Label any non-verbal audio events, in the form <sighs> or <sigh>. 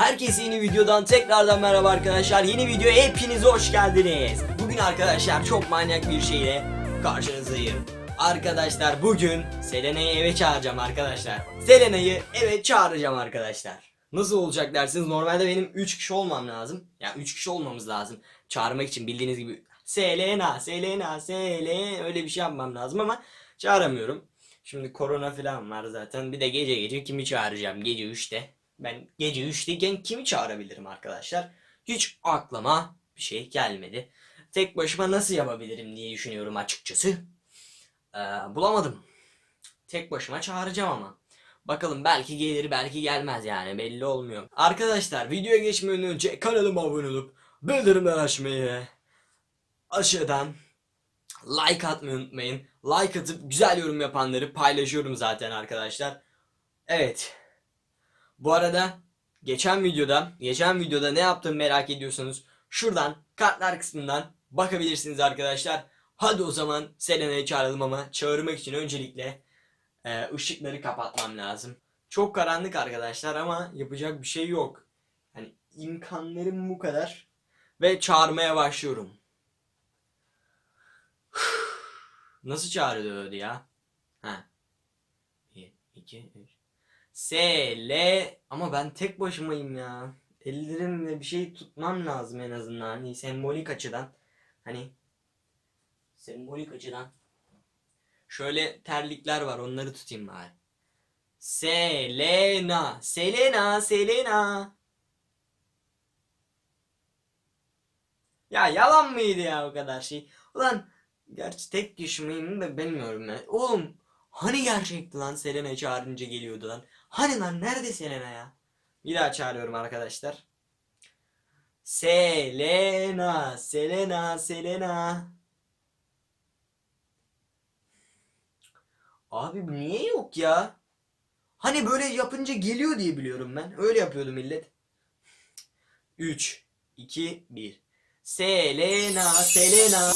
Herkese yeni videodan tekrardan merhaba arkadaşlar. Yeni videoya hepiniz hoş geldiniz. Bugün arkadaşlar çok manyak bir şeyle karşınızdayım. Arkadaşlar bugün Selena'yı eve çağıracağım arkadaşlar. Selena'yı eve çağıracağım arkadaşlar. Nasıl olacak dersiniz? Normalde benim 3 kişi olmam lazım. Ya yani 3 kişi olmamız lazım. Çağırmak için bildiğiniz gibi Selena, Selena, Selena öyle bir şey yapmam lazım ama çağıramıyorum. Şimdi korona falan var zaten. Bir de gece gece kimi çağıracağım? Gece 3'te. Ben gece 3'teyken kimi çağırabilirim arkadaşlar? Hiç aklıma bir şey gelmedi. Tek başıma nasıl yapabilirim diye düşünüyorum açıkçası. Ee, bulamadım. Tek başıma çağıracağım ama. Bakalım belki gelir belki gelmez yani belli olmuyor. Arkadaşlar videoya geçmeden önce kanalıma abone olup bildirimler açmayı aşağıdan like atmayı unutmayın. Like atıp güzel yorum yapanları paylaşıyorum zaten arkadaşlar. Evet. Bu arada geçen videoda, geçen videoda ne yaptığımı merak ediyorsanız şuradan kartlar kısmından bakabilirsiniz arkadaşlar. Hadi o zaman Selena'yı çağıralım ama çağırmak için öncelikle e, ışıkları kapatmam lazım. Çok karanlık arkadaşlar ama yapacak bir şey yok. Yani imkanlarım bu kadar ve çağırmaya başlıyorum. <sighs> Nasıl çağırıyordu ya? Ha. 1, 2, 3. S, L ama ben tek başımayım ya. Ellerimle bir şey tutmam lazım en azından. Hani sembolik açıdan. Hani sembolik açıdan. Şöyle terlikler var onları tutayım bari. Selena, Selena, Selena. Ya yalan mıydı ya o kadar şey? Ulan gerçi tek kişi miyim de bilmiyorum ya. Oğlum hani gerçekti lan Selena çağırınca geliyordu lan. Hani lan nerede Selena ya? Bir daha çağırıyorum arkadaşlar. Selena, Selena, Selena. Abi niye yok ya? Hani böyle yapınca geliyor diye biliyorum ben. Öyle yapıyordu millet. 3, 2, 1. Selena, Selena.